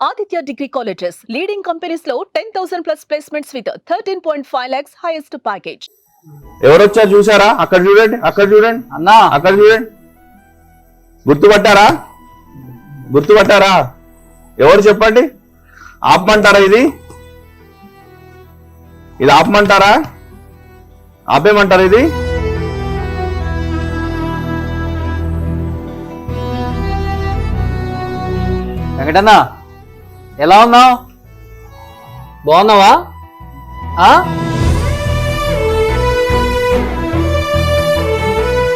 Aditya Degree Colleges, leading companies లో 10,000 plus placements with 13.5 lakhs highest package. ఎవరు వచ్చారు చూసారా అక్కడ చూడండి అక్కడ చూడండి. అన్నా. అక్కడ చూడండి. గుర్తుపట్టారా? గుర్తుపట్టారా? ఎవరు చెప్పండి? ఆపమంటారా ఇది? ఇది ఆపమంటారా? ఆపేమంటారా ఇది? వెంకటన్న. ఎలా ఉన్నావు? బాగున్నావా? ఆ?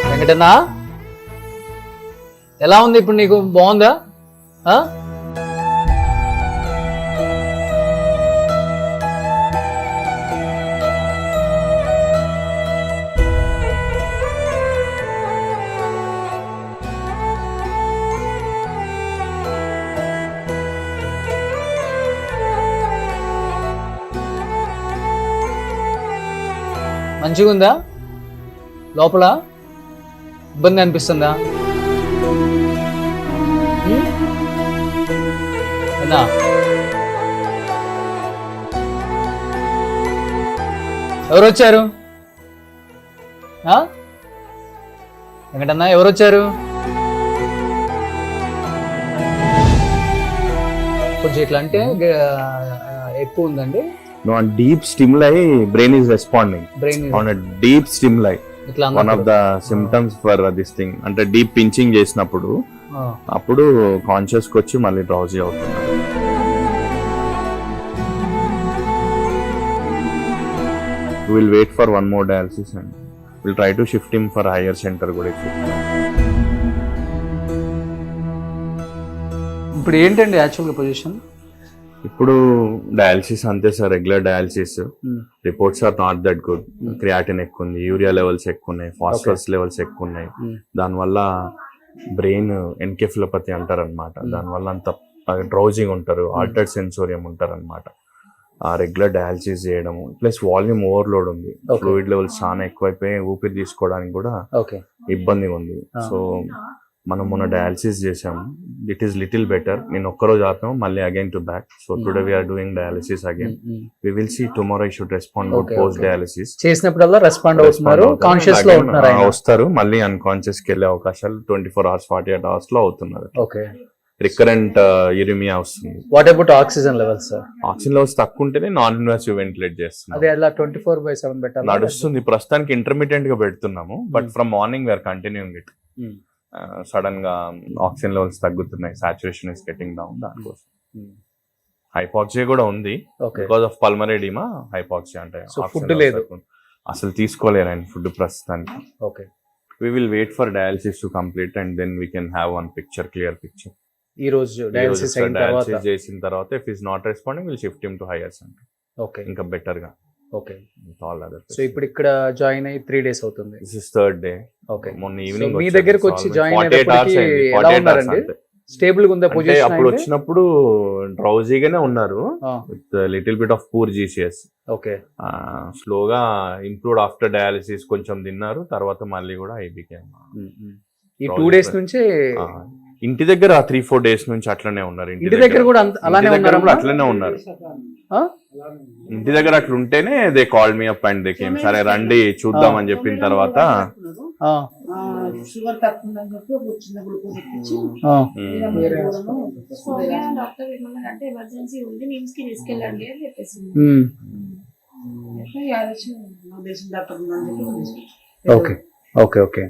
వెంకటన్నా? ఎలా ఉంది ఇప్పుడు నీకు? బాగుందా? మంచిగా ఉందా లోపల ఇబ్బంది అనిపిస్తుందా? అన్నా ఎవరు వచ్చారు ఆ? ఎవరు వచ్చారు కొంచెం ఇట్లా అంటే ఎక్కువ ఉందండి. Deep stimuli brain is responding brain on deep stimuli ఇట్లా one off. The symptoms for this thing అంటే డీప్ పించింగ్ చేసినప్పుడు అప్పుడు కాన్షియస్ వచ్చి మళ్ళీ డ్రౌజీ అవుతున్నారు will wait for one more dialysis and will try to shift him for higher center కూడా. ఇప్పుడు ఏంటండి యాక్చువల్గా పొజిషన్ ఇప్పుడు డయాలసిస్ అంతే sir regular dialysis. Reports are not that good creatinine ఎక్కువ ఉంది యూరియా లెవెల్స్ ఎక్కువ ఉన్నాయి ఫాస్ఫరస్ లెవెల్స్ ఎక్కువ ఉన్నాయి దానివల్ల బ్రెయిన్ ఎన్కెఫిలోపతి అంటారు అనమాట Hmm. దానివల్ల అంత డ్రౌజింగ్ ఉంటారు ఆల్టర్డ్ సెన్సోరియం ఉంటారు అనమాట ఆ రెగ్యులర్ డయాలసిస్ చేయడము ప్లస్ వాల్యూమ్ ఓవర్లోడ్ ఉంది. ఫ్లూయిడ్ లెవెల్స్ చాలా ఎక్కువైపోయి ఊపిరి తీసుకోవడానికి కూడా ఇబ్బందిగా ఉంది Ah. సో మనం మొన్న డయాలసిస్ చేసాము ఇట్ ఈస్ లిటిల్ బెటర్ నేను ఒక్కరోజు ఆపాము మళ్ళీ again to back so. Today we're doing dialysis again we will see tomorrow I should respond Okay, post. Dialysis చేసినప్పుడల్లా రెస్పాండ్ అవుతున్నారు. కాన్షియస్లో వస్తారు. మళ్ళీ అన్కాన్షియస్కి వెళ్ళే అవకాశాలు twenty four hours forty eight అవర్స్లో అవుతున్నారు. ఓకే రికరెంట్ యూరిమియా వస్తుంది. What about oxygen levels sir oxygen levels తక్కువ ఉంటేనే నాన్ ఇన్వాసివ్ వెంటిలేట్ అదే చేస్తున్నాం అలా ట్వంటీ ఫోర్ బై సెవెన్ పెట్టాలి. నడుస్తుంది. ప్రస్తుతానికి ఇంటర్మీడియట్గా పెడుతున్నాము. But. From morning we are continuing it. సడన్గా ఆక్సిజన్ లెవెల్స్ తగ్గుతున్నాయి సాచురేషన్ ఇస్ గెటింగ్ డౌన్ దానికోసం. హైపాక్సియా కూడా ఉంది. Because of pulmonary oedema hypoxia అంటే levels లేదు. అసలు తీసుకోలేరు ఆయన ఫుడ్ ప్రస్తుతానికి. Okay we will wait for dialysis to complete and then we can have one picture clear picture. ఈ రోజు డయాలసిస్ డయాలసిస్ చేసిన తర్వాత if is not responding will shift him to higher center okay ఇంకా బెటర్గా. Okay. All other so ఇప్పుడు ఇక్కడ join అయ్యి three days అవుతుంది. This is third day okay. మొన్న ఈవినింగ్ మీ దగ్గరకు వచ్చి అయ్యేటప్పటికి ఎలా ఉన్నారండి? స్టేబుల్గా ఉందా పొజిషన్ అప్పుడు వచ్చినప్పుడు డ్రౌజీగానే ఉన్నారు. With little bit of poor GCS okay. స్లోగా ఇంప్రూవ్డ్ ఆఫ్టర్ డయాలసిస్ కొంచెం తిన్నారు. తర్వాత మళ్ళీ కూడా ఐబీకే ఈ టూ డేస్ నుంచి ఇంటి దగ్గర త్రీ ఫోర్ డేస్ నుంచి అట్లనే ఉన్నారు ఇంటి దగ్గర. కూడా అలానే ఉన్నారు అట్లనే ఉన్నారు. ఆ? ఇంటి దగ్గర అట్లా ఉంటేనే they call me up and they came సరే రండి చూద్దాం అని చెప్పిన తర్వాత ఆ, ఆ, ఓకే ఓకే ఓకే.